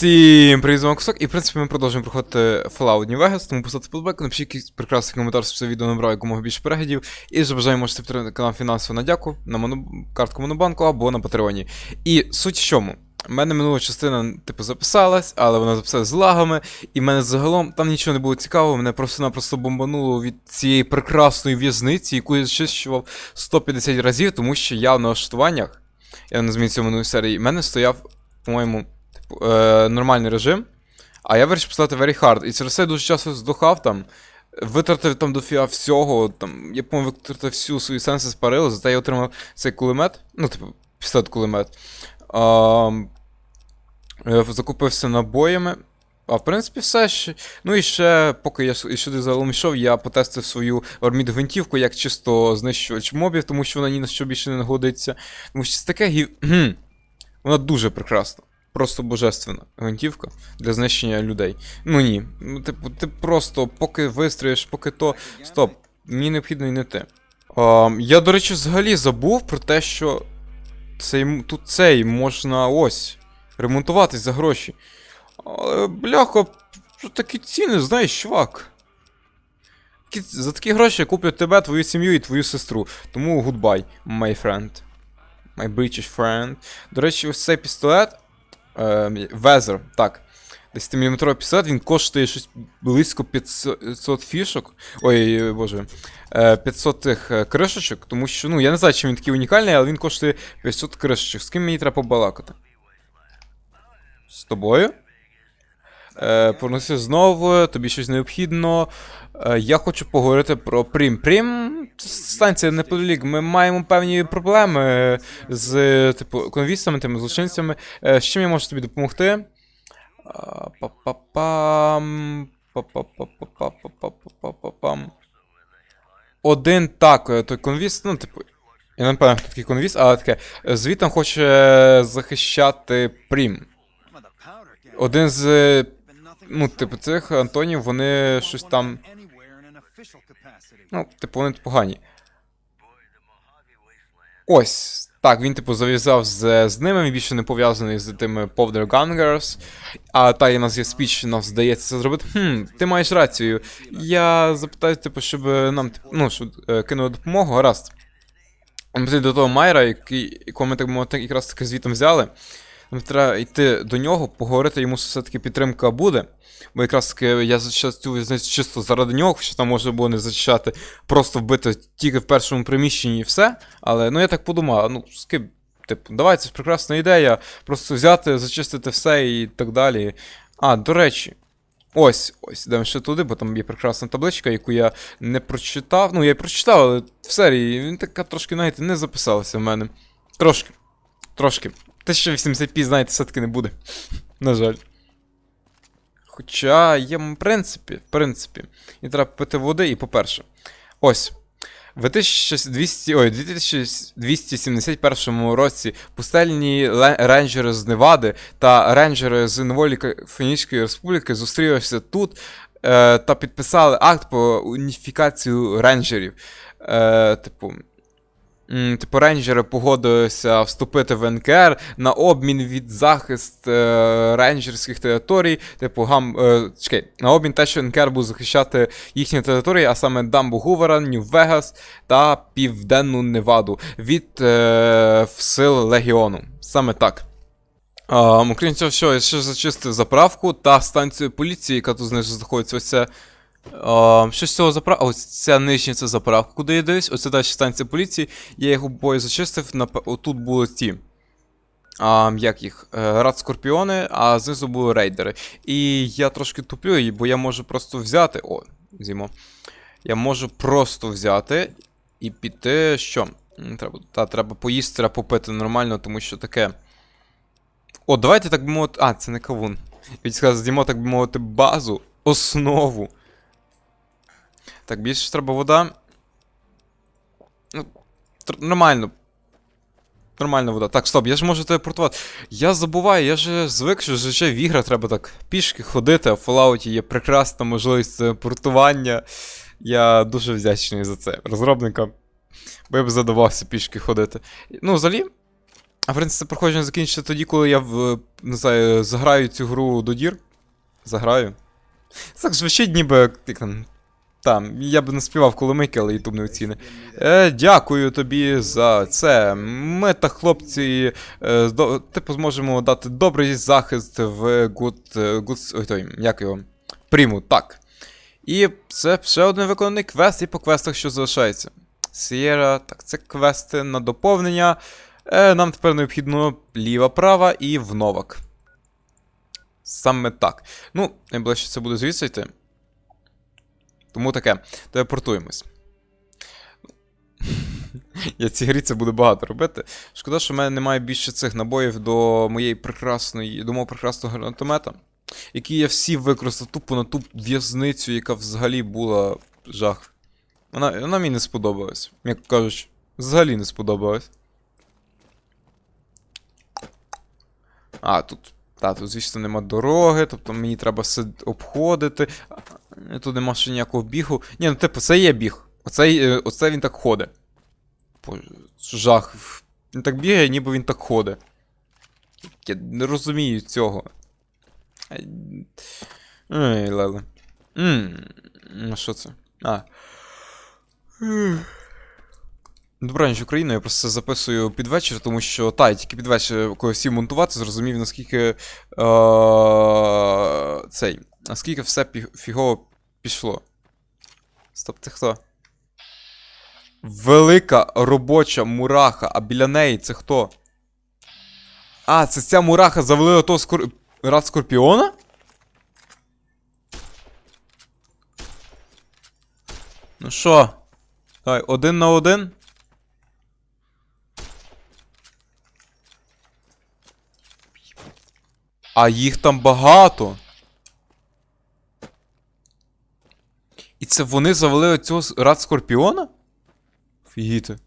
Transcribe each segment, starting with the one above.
Всім привіт, з вами Кусок, і в принципі ми продовжуємо проходити Fallout New Vegas, тому поставте подбайк, напишіть якийсь прекрасний коментар, щоб це відео набрало якомога більше переглядів. І за бажання можете підтримати канал фінансово на дяку, на моно... картку Монобанку або на Патреоні. І суть в чому? У мене минула частина, типу, записалась, але вона записалась з лагами, і в мене загалом там нічого не було цікавого, мене просто-напросто бомбануло від цієї прекрасної в'язниці, яку я зчищував 150 разів, тому що я в налаштуваннях, я не змінив цьому минулій серії, в мене стояв, по-моєму, е, нормальний режим, а я вирішив поставити very hard. І через це я дуже часто здохав там, витратив там дофіга всього, там, я, по-моєму, витратив всю свої сенси спарили, зате я отримав цей кулемет, ну, типу, пістолет кулемет. А, е, закупився набоями. А в принципі, все ще. Ну і ще, поки я сюди загалом йшов, я потестив свою ормід-гвинтівку як чисто знищувач мобів, тому що вона ні на що більше не годиться. Тому що це таке гів. Вона дуже прекрасна. Просто божественна гвинтівка для знищення людей. Ну ні. Ну, типу, ти просто поки вистрієш, поки то. Стоп, мені необхідно і не те. А, я, до речі, взагалі забув про те, що цей, тут цей можна ось ремонтуватись за гроші. Але, бляха, такі ціни, знаєш, чувак. За такі гроші куплять тебе, твою сім'ю і твою сестру. Тому goodbye, my friend. My British friend. До речі, ось цей пістолет. Е, Везер, так. 10-мм пістолет, він коштує щось близько 500 фішок. Ой, боже. Е, 500 тих е, кришечок, тому що, ну, я не знаю, чи він такий унікальний, але він коштує 500 кришечок. З ким мені треба побалакати? З тобою? Е, Повернуся знову, тобі щось необхідно. Е, я хочу поговорити про Прім. Прім станція неподалік. Ми маємо певні проблеми з типу конвістами, тими злочинцями. Е, з чим я можу тобі допомогти? А, Па-па-пам. Па-па-па-па-па-па-па-па-пам. Один так, е, той конвіст, ну, типу. Я не пам'ятаю, хто такий конвіст, але таке. е, Звітом хоче захищати Прім. Один з. е, Ну, типу, цих Антонів, вони щось там. Ну, типу, вони погані. Ось. Так, він, типу, зав'язав з, з ними, він більше не пов'язаний з тими Powder Gangers. А та, і нас є спіч, нам здається це зробити. Хм, ти маєш рацію. Я запитаю, типу, щоб нам, типу, ну, щоб е, кинули допомогу, гаразд. Ми до того Майра, який, якого ми так мовити, якраз таки звітом взяли. Нам треба йти до нього, поговорити, йому все-таки підтримка буде. Бо якраз я зачищав цю в'язницю чисто заради нього, що там можна було не зачищати, просто вбити тільки в першому приміщенні і все. Але ну я так подумав, ну з ким, типу, давай, це ж прекрасна ідея, просто взяти, зачистити все і так далі. А, до речі. Ось, ось, йдемо ще туди, бо там є прекрасна табличка, яку я не прочитав. Ну, я прочитав, але в серії він така трошки, знаєте, не записалася в мене. Трошки. Трошки. 1080p, знаєте, все-таки не буде. На жаль. Хоча є, в принципі, в принципі. І треба пити води, і по-перше. Ось. В 1200, ой, 2271 році пустельні рейнджери з Невади та рейнджери з Нової Фенічської Республіки зустрілися тут е, та підписали акт про уніфікацію рейнджерів. Е, типу, Типу, рейнджери погодилися вступити в НКР на обмін від захист е, рейнджерських територій. Типу, гам, е, чекай, на обмін те, що НКР буде захищати їхні території, а саме Дамбу Гувера, Нью-Вегас та Південну Неваду від е, сил Легіону. Саме так. А, окрім цього, що я ще зачистив заправку та станцію поліції, яка тут знизу знаходиться. Ось це а, що з цього заправка? Ось ця нижня заправка, куди я дивлюсь. Оце далі станція поліції. Я їх обоє зачистив. Нап... Отут були ті. А, як їх? Е, Рад Скорпіони, а знизу були рейдери. І я трошки туплю, і- бо я можу просто взяти. О, зімо. Я можу просто взяти і піти. Що? Треба, та, треба поїсти, треба попити нормально, тому що таке. О, давайте так би мовити. А, це не кавун. Він сказав, з'їмо, так би мовити, базу, основу. Так, більше треба вода. Ну, нормально. Нормальна вода. Так, стоп, я ж можу телепортувати. Я забуваю, я же звик, що вже в іграх треба так пішки ходити, а в Fallout є прекрасна можливість телепортування. Я дуже вдячний за це розробникам. Бо я б задавався пішки ходити. Ну, взагалі, А в принципі, проходження закінчиться тоді, коли я не знаю, заграю цю гру до дір. Заграю. Так звучить ніби. Там, я б не співав коломийки, але ютуб не оціни. Е, дякую тобі за це. Ми та хлопці, е, здо- типу, зможемо дати добрий захист в Good, е, good ой, той, як його? Приму, так. І це ще один виконаний квест і по квестах, що залишається. Сієра, так, це квести на доповнення. Е, нам тепер необхідно ліва, права і в новак. Саме так. Ну, найближче це буде звідси йти. Тому таке. Телепортуємось. Я цій грі це буде багато робити. Шкода, що в мене немає більше цих набоїв до моєї прекрасної, до мого прекрасного гранатомета, який я всі використав тупо на ту в'язницю, яка взагалі була жах. Вона, вона мені не сподобалась. Як кажуть, взагалі не сподобалась. А, тут. Та, тут, звісно, нема дороги, тобто мені треба все обходити. Тут нема ще ніякого бігу. Ні, ну типу, це є біг. Оце, е, оце він так ходить. Жах. Він так бігає, ніби він так ходить. Я не розумію цього. Ой, леле. Ну що це? А. Добраніч Україна, я просто це записую під вечір, тому що та, я тільки під вечір, коли сів монтувати, зрозумів, наскільки. Е, цей. Наскільки все фігово пішло. Стоп, це хто? Велика робоча мураха, а біля неї це хто? А, це ця мураха завалила того скор... рад Скорпіона? Ну що? Давай, один на один. А їх там багато. І це вони завалили цього с- рад Скорпіона? Фігіти.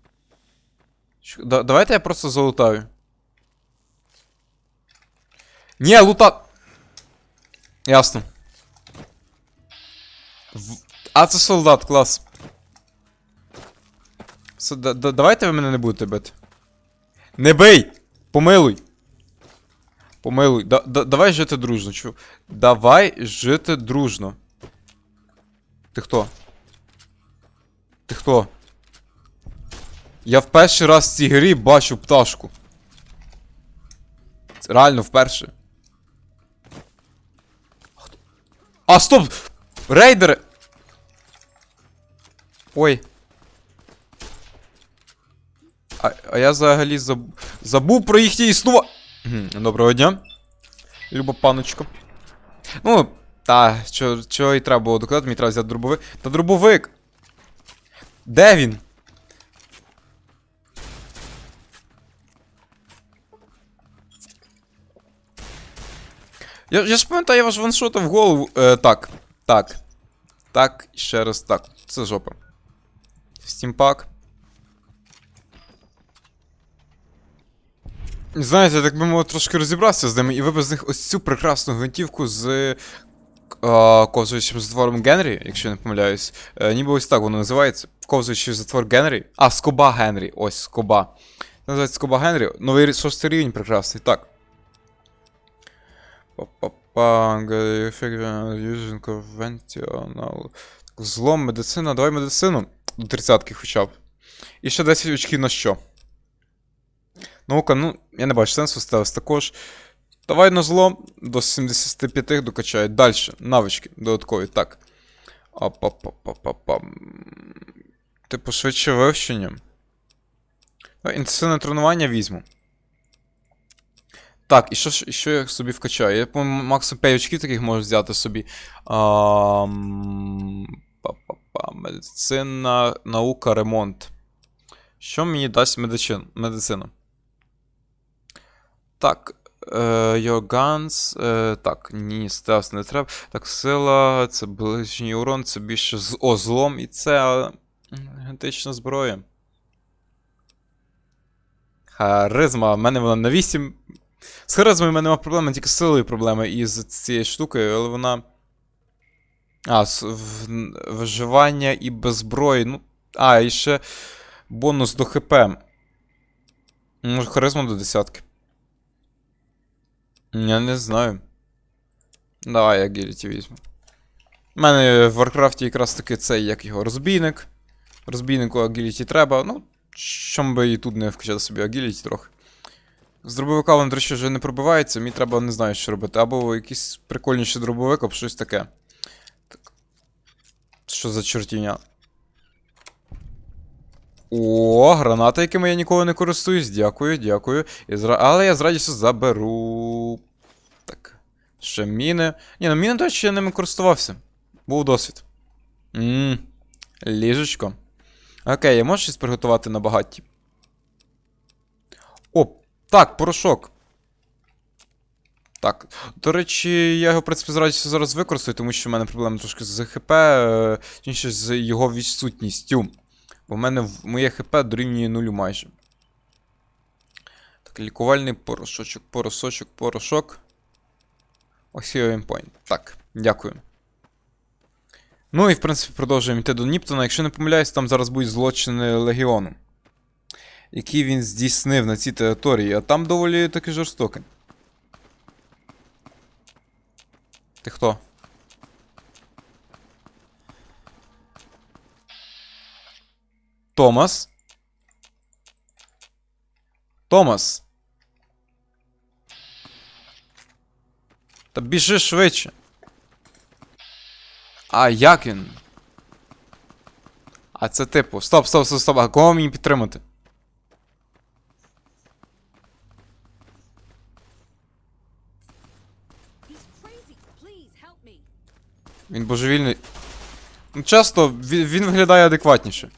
Да, давайте я просто залутаю. Ні, лута. Ясно. В... А, це солдат, клас. Все, да, да, давайте ви мене не будете бити. Не бий! Помилуй! Помилуй. Да, да, давай жити дружно, чу. Давай жити дружно. Ти хто? Ти хто? Я в перший раз в цій грі бачу пташку. Реально вперше. А, стоп! Рейдери! Ой. А, а я взагалі заб... забув про їхнє існування. Доброго дня. Люба паночко. Ну, та, що, що і треба було доказати, мені треба взяти дробовик. Та дробовик! Де він? Я, я ж пам'ятаю, я ваш ваншотав в голову. Е, так. Так. Так, і ще раз так. Це жопа. Стімпак. Знаєте, так би мовити, трошки розібрався з ними і вибив з них ось цю прекрасну гвинтівку з е, ковзуючим затвором Генрі, якщо я не помиляюсь. Е, ніби ось так воно називається. Ковзуючий затвор Генрі. А, скоба Генрі. Ось скоба. Це називається скоба Генрі. Новий шостий рівень прекрасний. Так. Злом, медицина, давай медицину. До 30 хоча б. І ще 10 очків на що? Наука, ну, я не бачу сенсу ставити також. Давай на зло до 75 докачає. Далі. Навички додаткові. Так. Опа-па-па-па-па. Типу, швидше вивчення. Давай, інтенсивне тренування візьму. Так, і що, що я собі вкачаю? Я, по-моєму, максимум 5 очків таких можу взяти собі. Ам... Па-па-па. Медицина, наука, ремонт. Що мені дасть медичин... медицина? Так. Е, guns. Е, так, ні, стелс не треба. Так, сила, це ближній урон, це більше з... О, злом і це е, гентична зброя. Харизма, в мене вона на 8. З харизмою в мене немає проблеми, тільки з силою проблеми із цією штукою, але вона. А, виживання і без зброї. Ну. А, і ще бонус до ХП. Може, харизма до десятки. Я не знаю. Давай я Гіліті візьму. У мене в Варкрафті якраз таки цей, як його, розбійник. Розбійнику агіліті треба. Ну, чом би і тут не вкачати собі агіліті трохи. З дробовика до речі, вже не пробивається, мені треба не знаю, що робити. Або якийсь прикольніший дробовик, або щось таке. Так. Що за чортівня? О, граната, якими я ніколи не користуюсь. Дякую, дякую. Зра... Але я з радістю заберу. Так. Ще міни. Ні, ну міни, до речі, я ними користувався. Був досвід. Ммм. Ліжечко. Окей, я можу щось приготувати на багатті? О, так, порошок. Так. До речі, я його, в принципі, з радістю зараз використаю, тому що в мене проблеми трошки з ХП, е, точніше, з його відсутністю. Бо в мене моє ХП дорівнює нулю майже. Так, лікувальний порошочок, порошочок, порошок. Ось його імпойнт. Так, дякую. Ну і в принципі продовжуємо йти до Ніптона. Якщо не помиляюсь, там зараз будуть злочини Легіону. Які він здійснив на цій території, а там доволі таки жорстоке. Ти хто? Томас? Томас? Та біжи швидше. А як він? А це типу. Стоп, стоп, стоп, стоп. А кого мені підтримати? Він божевільний. Ну, часто він виглядає адекватніше.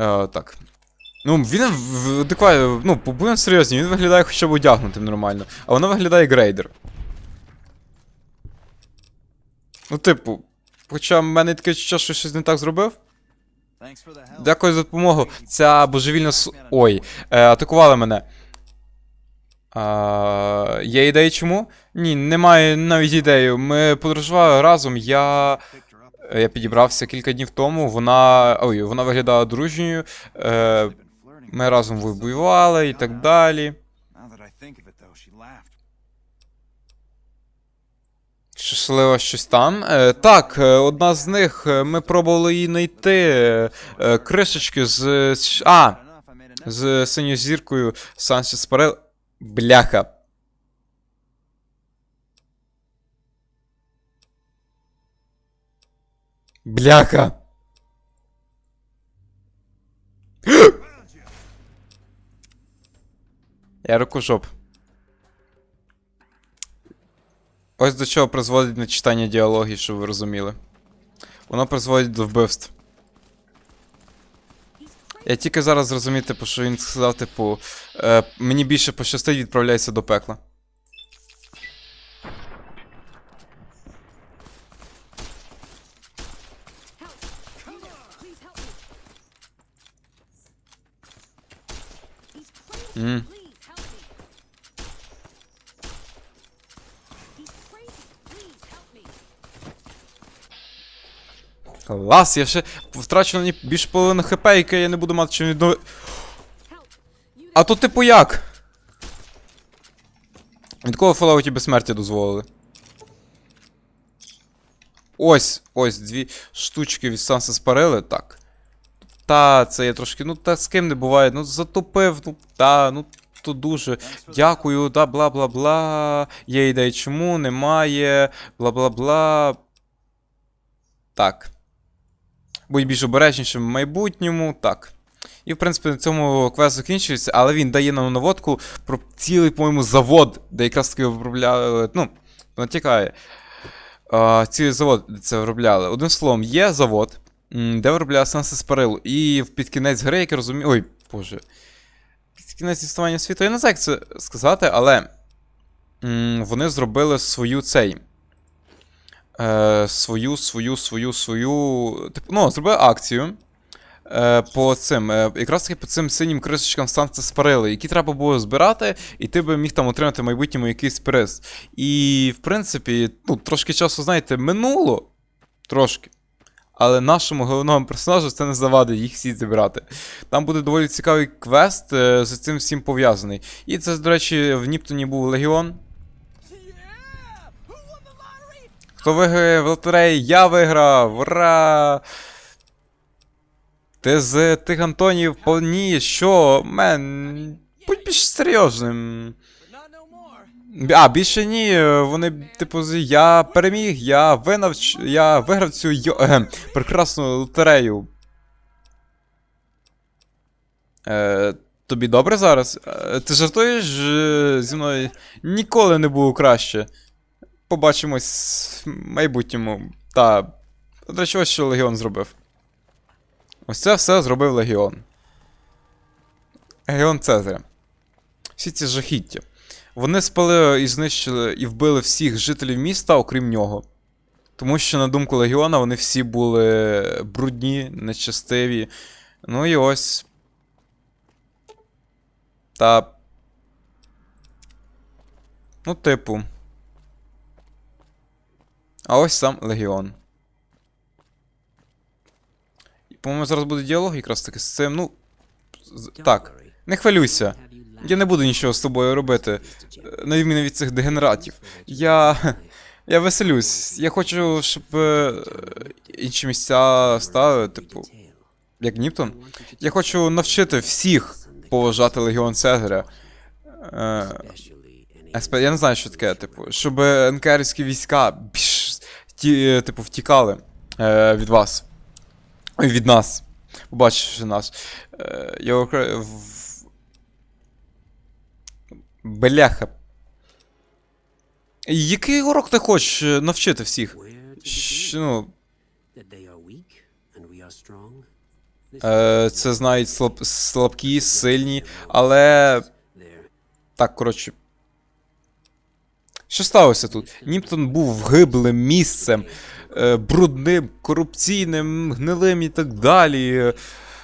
Е, так. Ну, він в- в- Ну, будемо серйозні, він виглядає хоча б одягнутим нормально. А вона виглядає грейдер. Ну, типу. Хоча в мене таке що щось не так зробив. Дякую за допомогу. Ця божевільна с... Ой, е, атакували мене. А, є ідеї чому? Ні, немає навіть ідеї. Ми подорожували разом. Я. Е, Я підібрався кілька днів тому. Вона. Ой, вона виглядала дружньою. Е, ми разом воювали і так далі. Щасливо щось там. Е, так, е, одна з них. Ми пробували її знайти. кришечки з. А! З синьою зіркою Санчес Парел. Бляха. Бляха. Я рукожоп. Ось до чого призводить нечитання діалогів, щоб ви розуміли. Воно призводить до вбивств. Я тільки зараз зрозумів, типу, що він сказав, типу, е, мені більше пощастить, відправляйся до пекла. Клас, я ще втрачу на більше половини хп, яке я не буду мати чим відно... А то типу як? Від кого Fallout безсмертя дозволили? Ось, ось, дві штучки від Санса спарили, так. Та, це я трошки, ну та з ким не буває, ну затопив, ну та, ну то дуже. Дякую, да, бла бла бла. Є ідея чому, немає, бла бла бла. Так. Будь більш обережнішим в майбутньому, так. І, в принципі, на цьому квест закінчується, але він дає нам наводку про цілий, по-моєму, завод, де якраз таки виробляли. Ну, натякає. Цілий завод, де це виробляли. Одним словом, є завод, де виробляли Сенсис Парил. І під кінець гри, як я розумію. Ой, боже. Під кінець існування світу, я не знаю, як це сказати, але вони зробили свою цей. Е, свою, свою, свою, свою. Типу, ну, зробили акцію. Е, по цим, е, якраз таки по цим синім крисочкам станції спарили, які треба було збирати, і ти би міг там отримати в майбутньому якийсь приз. І, в принципі, ну, трошки часу, знаєте, минуло. Трошки. але нашому головному персонажу це не завадить їх всі зібрати. Там буде доволі цікавий квест е, з цим всім пов'язаний. І це, до речі, в Ніптоні був Легіон. Хто виграє в лотереї? Я виграв! Ура! Ти з тих Антонів повні, що? Мен. Будь більш серйозним. А, більше ні, е, вони, типу, я переміг, я винав, я виграв цю йо... ем, прекрасну лотерею. Е, тобі добре зараз? Е, ти жартуєш е, зі мною? Ніколи не було краще. Побачимось в майбутньому. Та. До ось що Легіон зробив. Ось це все зробив Легіон. Легіон Цезаря. Всі ці жахіття. Вони спалили і знищили і вбили всіх жителів міста, окрім нього. Тому що, на думку Легіона, вони всі були брудні, нечестиві. Ну і ось. Та. Ну, типу. А ось сам Легіон. По-моєму, зараз буде діалог якраз таки з цим. Ну. Так, не хвилюйся. Я не буду нічого з тобою робити, на відміну від цих дегенератів. Я. Я веселюсь. Я хочу, щоб е, інші місця стали, типу, як Ніптон. Я хочу навчити всіх поважати Легіон Цезаря. Е, я не знаю, що таке, типу, щоб НКРські війська більш, ті, е, типу, втікали е, від вас. Від нас. Побачивши нас. Е, я окре... в- Бляха. Який урок ти хочеш е, навчити всіх? Щ, ну, е, це знають слаб, слабкі, сильні, але. Так, коротше. Що сталося тут? Німптон був гиблим місцем, е, брудним, корупційним, гнилим і так далі.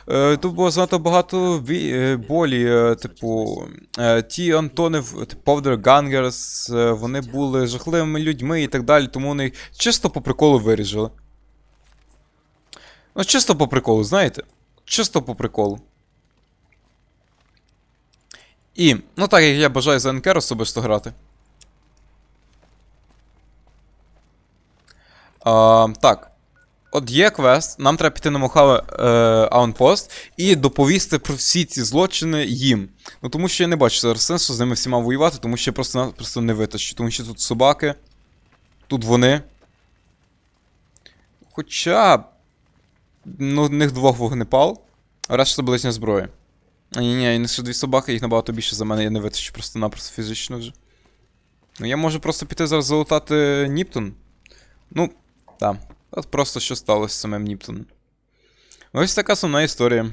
Е, Тут було занадто багато е, болі, е, типу, е, ті Антони, типу, Powder Gangers, е, вони були жахливими людьми і так далі, тому вони чисто по приколу виріжали. Ну, чисто по приколу, знаєте? Чисто по приколу. І, ну так як я бажаю за НК особисто грати. А, так. От є квест, нам треба піти на Мохаве е, Аунпост і доповісти про всі ці злочини їм. Ну тому що я не бачу зараз сенсу з ними всіма воювати, тому що я просто, просто не витащу. Тому що тут собаки, тут вони. Хоча. Ну, в них двох вогнепал, решта близня зброї. А ні, ні, і ще дві собаки, їх набагато більше за мене, я не витащу просто-напросто фізично вже. Ну я можу просто піти зараз залутати Ніптон. Ну, так. От просто що сталося з самим Ніптоном. Ось така сумна історія.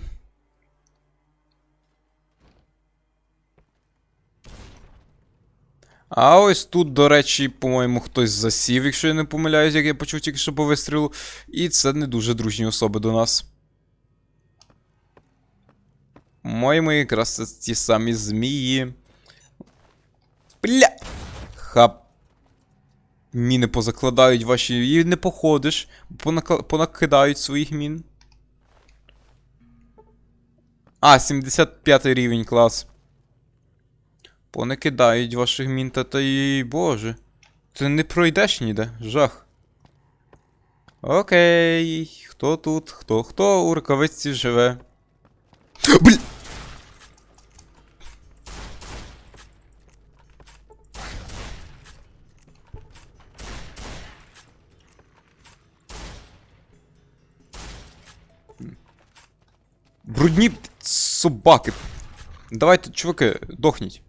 А ось тут, до речі, по-моєму, хтось засів, якщо я не помиляюсь, як я почув тільки що по вистрілу. І це не дуже дружні особи до нас. По-моєму, якраз це ті самі змії. Бля! Хап. Міни позакладають ваші. І не походиш. Понака... Понакидають своїх мін. А, 75 рівень клас. Понакидають ваших мін, та та й боже. Ти не пройдеш ніде, жах. Окей. Хто тут? Хто? Хто у рукавиці живе? Блін! Брудні собаки. Давайте, чуваки, дохніть.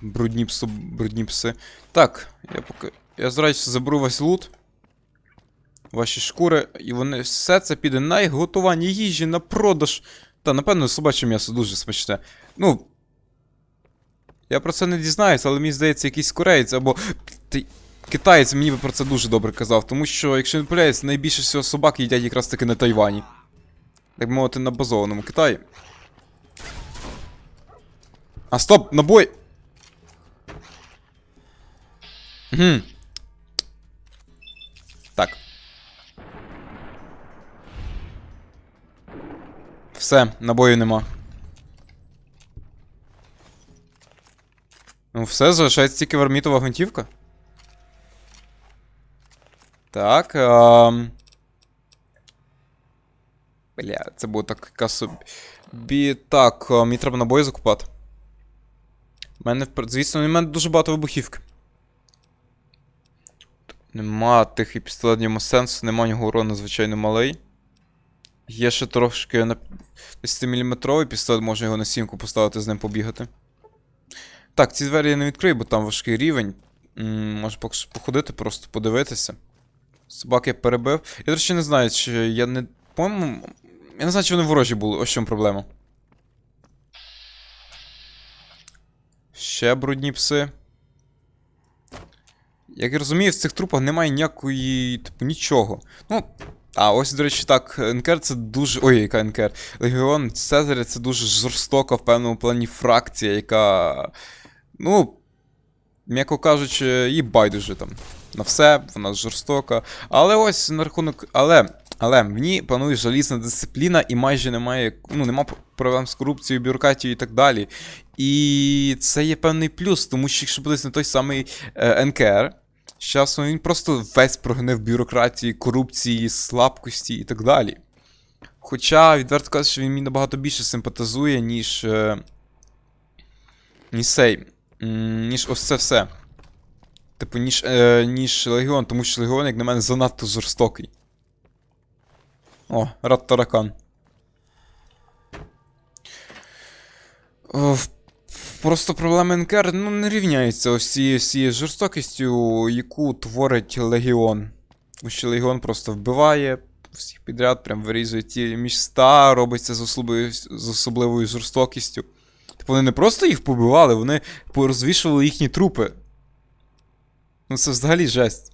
Брудні пси, брудні пси. Так, я поки. Я зараз заберу весь лут. Ваші шкури, і вони все це піде на готування їжі, на продаж. Та, напевно, собаче м'ясо дуже смачне. Ну. Я про це не дізнаюся, але мені здається, якийсь кореєць або. Ти... Китаєць мені би про це дуже добре казав, тому що, якщо не помиляюсь, найбільше всього собак їдять якраз таки на Тайвані. Так би мовити, на базованому Китаї. А стоп, набой! Угу. Так. Все, набою нема. Ну, все, залишається тільки вермітова гвинтівка. Так. ам. Бля, це було так собі. Так, а, мені треба набої закупати. У мене, звісно, у мене дуже багато вибухівки. Нема тих і пістолет ньому сенсу, нема нього урону, звичайно, малий. Є ще трошки на 10-мм пістолет, можна його на сімку поставити, з ним побігати. Так, ці двері я не відкрию, бо там важкий рівень. Може походити, просто подивитися. Собак я перебив. Я, до речі, не знаю, чи я не. По-моєму. Я не знаю, чи вони ворожі були. Ось в чому проблема. Ще брудні пси. Як я розумію, в цих трупах немає ніякої, типу, нічого. Ну. А, ось, до речі, так, НКР це дуже. Ой, яка НКР. Легіон Цезаря це дуже жорстока в певному плані фракція, яка. Ну. М'яко кажучи, їй байдуже там. На все, вона жорстока. Але ось на рахунок. Але. Але ній панує желізна дисципліна і майже немає. Ну, нема проблем з корупцією, бюрократією і так далі. І це є певний плюс, тому що якщо буде не той самий е, НКР, з часом він просто весь прогне в бюрократії, корупції, слабкості і так далі. Хоча, відверто кажучи, він мені набагато більше симпатизує, ніж. Е, ніж цей. Ніж ось це все. Типу, ніж, е, ніж Легіон, тому що Легіон, як на мене, занадто жорстокий. О, рад таракан. Просто проблема НКР ну, не рівняється ось цією жорстокістю, яку творить Легіон. Тому що Легіон просто вбиває всіх підряд, прям вирізує ті міста, робиться з особливою, з особливою жорстокістю. Типу вони не просто їх побивали, вони порозвішували їхні трупи. Ну це взагалі жесть.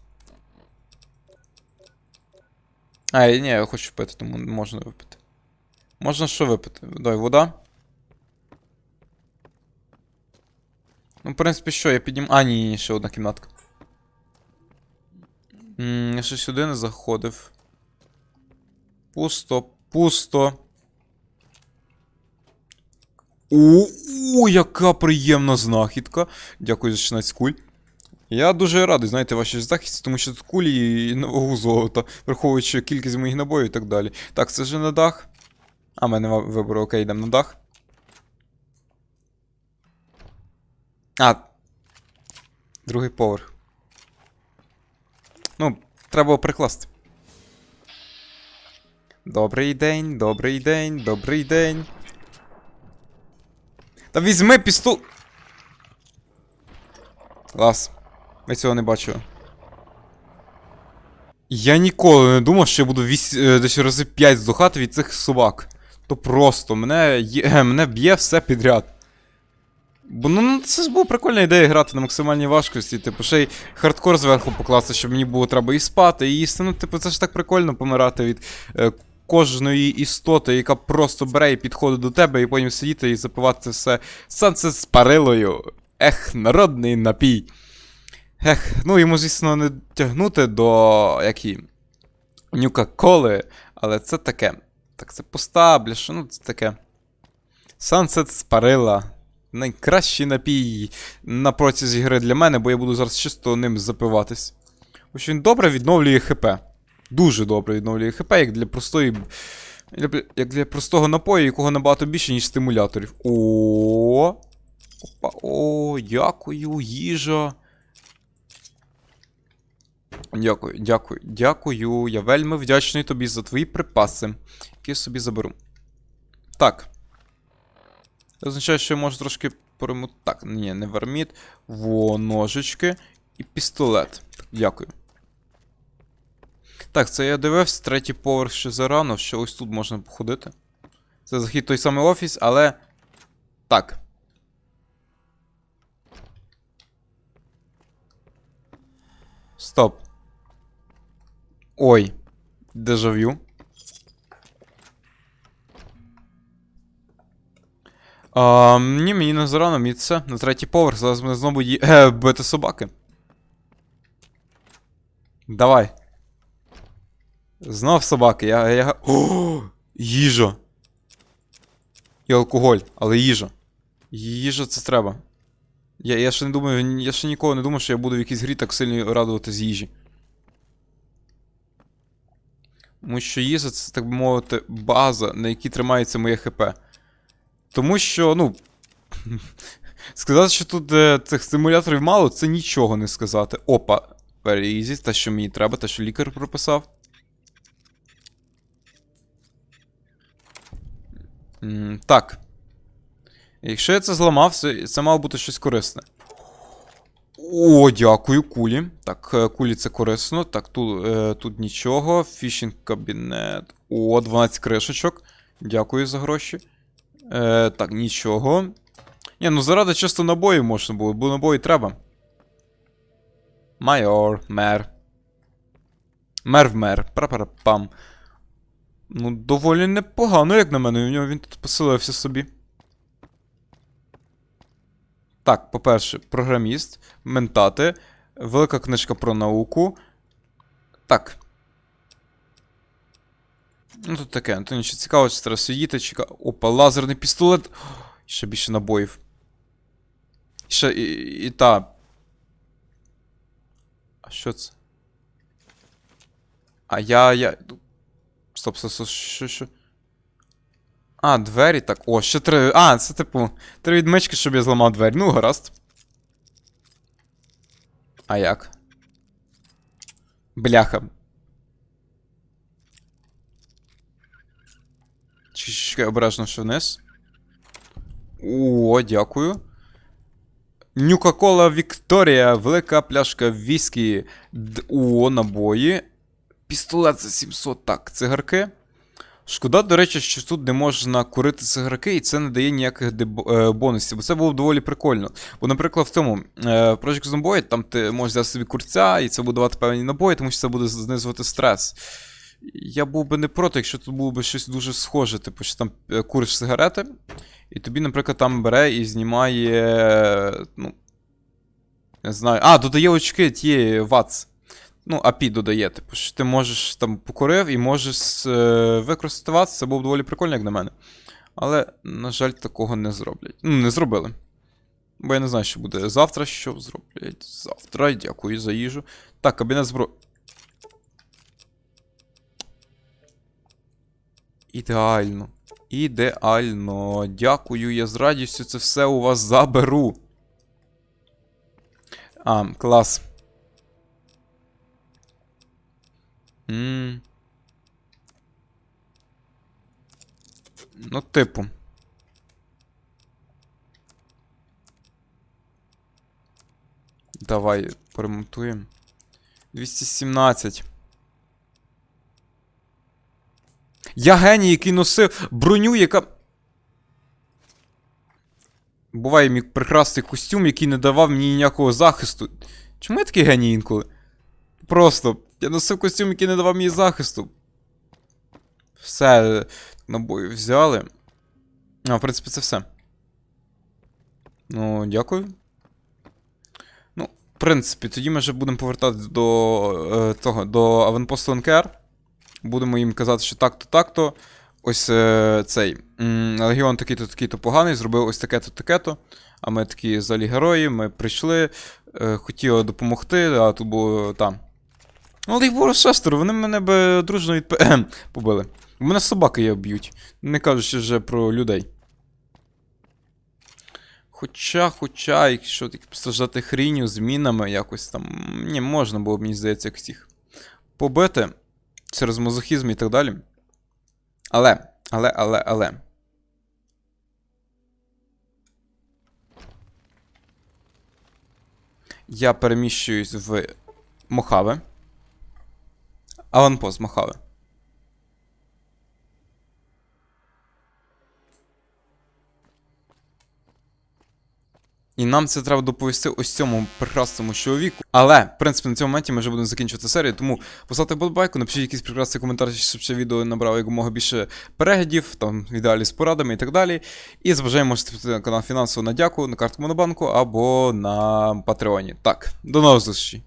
А, ні, я хочу пити, тому можна випити. Можна що випити? Дай вода. Ну, в принципі, що, я піднім. А, ні, ні, ще одна кімнатка. Я ще сюди не заходив. Пусто, пусто. О, о, яка приємна знахідка. Дякую за 16 куль. Я дуже радий, знаєте, вашій захисті, тому що тут кулі і на вагу золота, враховуючи кількість моїх набоїв і так далі. Так, це вже на дах. А, в мене вибору, окей, йдемо на дах. А. Другий поверх. Ну, треба прикласти. Добрий день, добрий день, добрий день. Та візьми пістол. Клас. Я цього не бачив. Я ніколи не думав, що я буду е, десь рази 5 здохати від цих собак. То просто мене, є... мене б'є все підряд. Бо ну, ну це ж була прикольна ідея грати на максимальній важкості, типу, ще й хардкор зверху покласти, щоб мені було треба і спати, і їсти. Ну, типу, це ж так прикольно помирати від е, кожної істоти, яка просто бере і підходить до тебе, і потім сидіти і запивати все сонце з парилою. Ех, народний напій. Ех, ну йому, звісно, не тягнути до які. Нюка-коли, але це таке. Так, це пуста, бляша, ну це таке. Sunset спарила. Найкращий напій на протязі гри для мене, бо я буду зараз чисто ним запиватись. Ось він добре відновлює ХП. Дуже добре відновлює ХП, як для простої. Як для простого напою, якого набагато більше, ніж стимуляторів. О. Опа, о, дякую, їжа. Дякую, дякую, дякую. Я вельми вдячний тобі за твої припаси, які я собі заберу. Так. Це означає, що я можу трошки перему... Так, ні, не верміт. Во, ножички і пістолет. Дякую. Так, це я дивився, третій поверх ще зарано, що ось тут можна походити. Це захід той самий офіс, але. Так. Стоп. Ой. Дежавю. А, ні, мені не зарано, мені це на третій поверх, зараз мене знову ї... е, бити собаки. Давай. Знов собаки, я. я... О, їжа. І алкоголь, але їжа. Їжа це треба. Я, я ще не думаю, я ще ніколи не думав, що я буду в якійсь грі так сильно радувати з їжі. Тому що їжа це, так би мовити, база, на якій тримається моє ХП. Тому що, ну. Сказати, що тут е, цих стимуляторів мало, це нічого не сказати. Опа, very те, що мені треба, те, що лікар прописав. М, так. Якщо я це зламав, це, це мало бути щось корисне. О, дякую, кулі. Так, е, кулі це корисно. Так, тут, е, тут нічого. Фішінг кабінет. О, 12 кришечок. Дякую за гроші. Е, так, нічого. Ні, ну заради чисто набоїв можна було, бо набої треба. Майор, мер. Мер в мер. Пра-пара-пам. Ну, доволі непогано, як на мене. Він тут поселився собі. Так, по-перше, програміст, ментати, велика книжка про науку. Так. Ну, тут таке, то нічого цікаво, чи треба сидіти, чека. Опа, лазерний пістолет. Ще більше набоїв. Ще і, і, і та. А що це? А я. я. Стоп, стоп, стоп, що, що? А, двері так. О, ще три. А, це типу. Три відмички, щоб я зламав двері. Ну, гаразд. А як? Бляха. Чекай, обережно, що вниз. О, дякую. Нюка-кола Вікторія, велика пляшка віскі. О, набої. Пістолет за 700. Так, цигарки. Шкода, до речі, що тут не можна курити цигарки, і це не дає ніяких е, бонусів, бо це було б доволі прикольно. Бо, наприклад, в цьому е, Project Zomboid, там ти можеш взяти собі курця, і це буде давати певні набої, тому що це буде знизувати стрес. Я був би не проти, якщо тут було б щось дуже схоже, типу, що там е, куриш сигарети, і тобі, наприклад, там бере і знімає. Ну. Не знаю. А, додає очки тієї ВАЦ. Ну, API додає, типу, що ти можеш там покурив і можеш е, використати ВАЦ, це було б доволі прикольно, як на мене. Але, на жаль, такого не зроблять. Ну, не зробили. Бо я не знаю, що буде завтра, що зроблять. Завтра, дякую за їжу. Так, кабінет зброї. Ідеально. Ідеально. Дякую, я з радістю це все у вас заберу. А, клас. М. Ну, типу. Давай поремонтуємо. 217. Я геній, який носив броню, яка. Буває мій прекрасний костюм, який не давав мені ніякого захисту. Чому я такий геній інколи? Просто. Я носив костюм, який не давав мені захисту. Все, набої взяли. А, в принципі, це все. Ну, дякую. Ну, в принципі, тоді ми вже будемо повертатися до е, того, до аванпосту НКР. Будемо їм казати, що так-то, так-то. Ось е, цей Легіон такий-то, такий-то поганий, зробив ось таке-то, таке-то. А ми такі взагалі герої, ми прийшли, е, хотіли допомогти, а тут було там. Але їх було шестеро, вони мене би дружно відп... ем, побили. У мене собаки є б'ють, не кажучи вже про людей. Хоча, хоча, якщо так страждати хріню, змінами якось там. Ні, можна було б, мені здається, якось їх побити через мазохізм і так далі. Але, але, але, але. Я переміщуюсь в Мохаве. Аванпост Мохаве. І нам це треба доповісти ось цьому прекрасному чоловіку. Але, в принципі, на цьому моменті ми вже будемо закінчувати серію. Тому поставте подобайку, напишіть якийсь прекрасний коментар, щоб це відео набрало якомога більше переглядів, там ідеалі з порадами і так далі. І забажаємо можете підписати на канал фінансово на дяку, на картку Монобанку або на Патреоні. Так, до нових зустрічей.